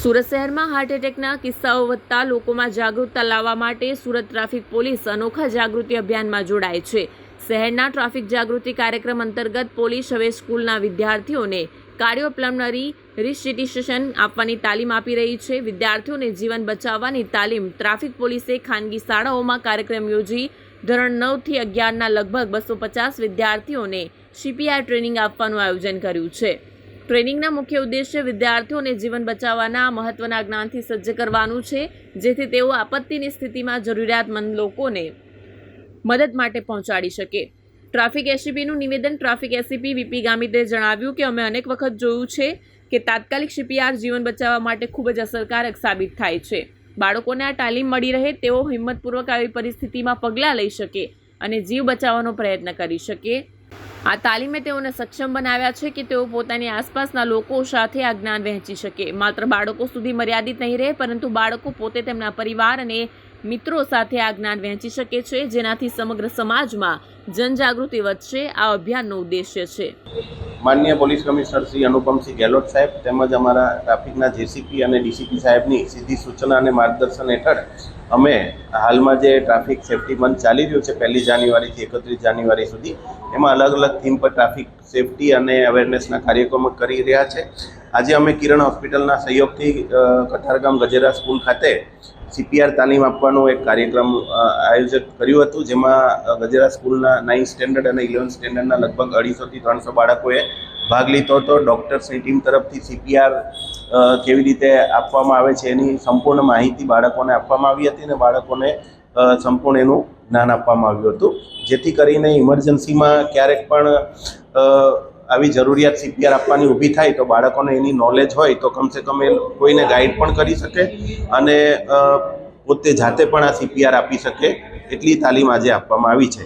સુરત શહેરમાં હાર્ટ એટેકના કિસ્સાઓ વધતા લોકોમાં જાગૃતતા લાવવા માટે સુરત ટ્રાફિક પોલીસ અનોખા જાગૃતિ અભિયાનમાં જોડાય છે. શહેરના ટ્રાફિક જાગૃતિ કાર્યક્રમ અંતર્ગત પોલીસ હવે સ્કૂલના વિદ્યાર્થીઓને કાર્ડિયોપ્લમનરી રિસ્ટિટ્યુશન આપવાની તાલીમ આપી રહી છે. વિદ્યાર્થીઓને જીવન બચાવવાની તાલીમ ટ્રાફિક પોલીસે ખાનગી શાળાઓમાં કાર્યક્રમ યોજી ધોરણ નવથી અગિયારના લગભગ બસો પચાસ વિદ્યાર્થીઓને સીપીઆર ટ્રેનિંગ આપવાનું આયોજન કર્યું છે. ટ્રેનિંગના મુખ્ય ઉદ્દેશ્ય વિદ્યાર્થીઓને જીવન બચાવવાના મહત્વના જ્ઞાનથી સજ્જ કરવાનું છે, જેથી તેઓ આપત્તિની સ્થિતિમાં જરૂરિયાતમંદ લોકોને મદદ માટે પહોંચાડી શકે. ટ્રાફિક એસીપીનું નિવેદન, ટ્રાફિક એસીપી વીપી ગામિતે જણાવ્યું કે અમે અનેક વખત જોયું છે કે તાત્કાલિક સીપીઆર જીવન બચાવવા માટે ખૂબ જ અસરકારક સાબિત થાય છે. બાળકોને આ તાલીમ મળી રહે, તેઓ હિંમતપૂર્વક આવી પરિસ્થિતિમાં પગલાં લઈ શકે અને જીવ બચાવવાનો પ્રયત્ન કરી શકે. આ તાલીમે તેઓને સક્ષમ બનાવ્યા છે કે તેઓ પોતાની આસપાસના લોકો સાથે આ જ્ઞાન વહેંચી શકે. માત્ર બાળકો સુધી મર્યાદિત નહીં રહે, પરંતુ બાળકો પોતે તેમના પરિવાર અને મિત્રો સાથે આ જ્ઞાન વહેંચી શકે છે, જેનાથી સમગ્ર સમાજમાં જનજાગૃતિ વધશે. આ અભિયાનનો ઉદ્દેશ્ય છે. માનનીય પોલીસ કમિશનર શ્રી અનુપમસિંહ ગેહલોત સાહેબ તેમજ અમારા ટ્રાફિકના જેસીપી અને ડીસીપી સાહેબની સીધી સૂચના અને માર્ગદર્શન હેઠળ અમે હાલમાં જે ટ્રાફિક સેફટી મંથ ચાલી રહ્યું છે, પહેલી જાન્યુઆરીથી એકત્રીસ જાન્યુઆરી સુધી, એમાં અલગ અલગ થીમ પર ટ્રાફિક સેફટી અને અવેરનેસના કાર્યક્રમો કરી રહ્યા છે. આજે અમે કિરણ હોસ્પિટલના સહયોગથી કઠારગામ ગજેરા સ્કૂલ ખાતે સીપીઆર તાલીમ આપવાનો એક કાર્યક્રમ આયોજન કર્યું હતું, જેમાં ગજેરા સ્કૂલના નાઇન્થ સ્ટેન્ડર્ડ અને ઇલેવન્થ સ્ટેન્ડર્ડના લગભગ અઢીસોથી ત્રણસો બાળકોએ ભાગ લીધો હતો. ડૉક્ટર્સની ટીમ તરફથી સીપીઆર કેવી રીતે આપવામાં આવે છે એની સંપૂર્ણ માહિતી બાળકોને આપવામાં આવી હતી અને બાળકોને સંપૂર્ણ એનું જ્ઞાન આપવામાં આવ્યું હતું. જેથી કરીને ઇમરજન્સીમાં ક્યારેક પણ આવી જરૂરિયાત સીપીઆર આપવાની ઊભી થાય તો બાળકોને એની નોલેજ હોય તો કમસે કમ એ કોઈને ગાઈડ પણ કરી શકે અને પોતે જાતે પણ આ સીપીઆર આપી શકે. એટલી તાલીમ આજે આપવામાં આવી છે.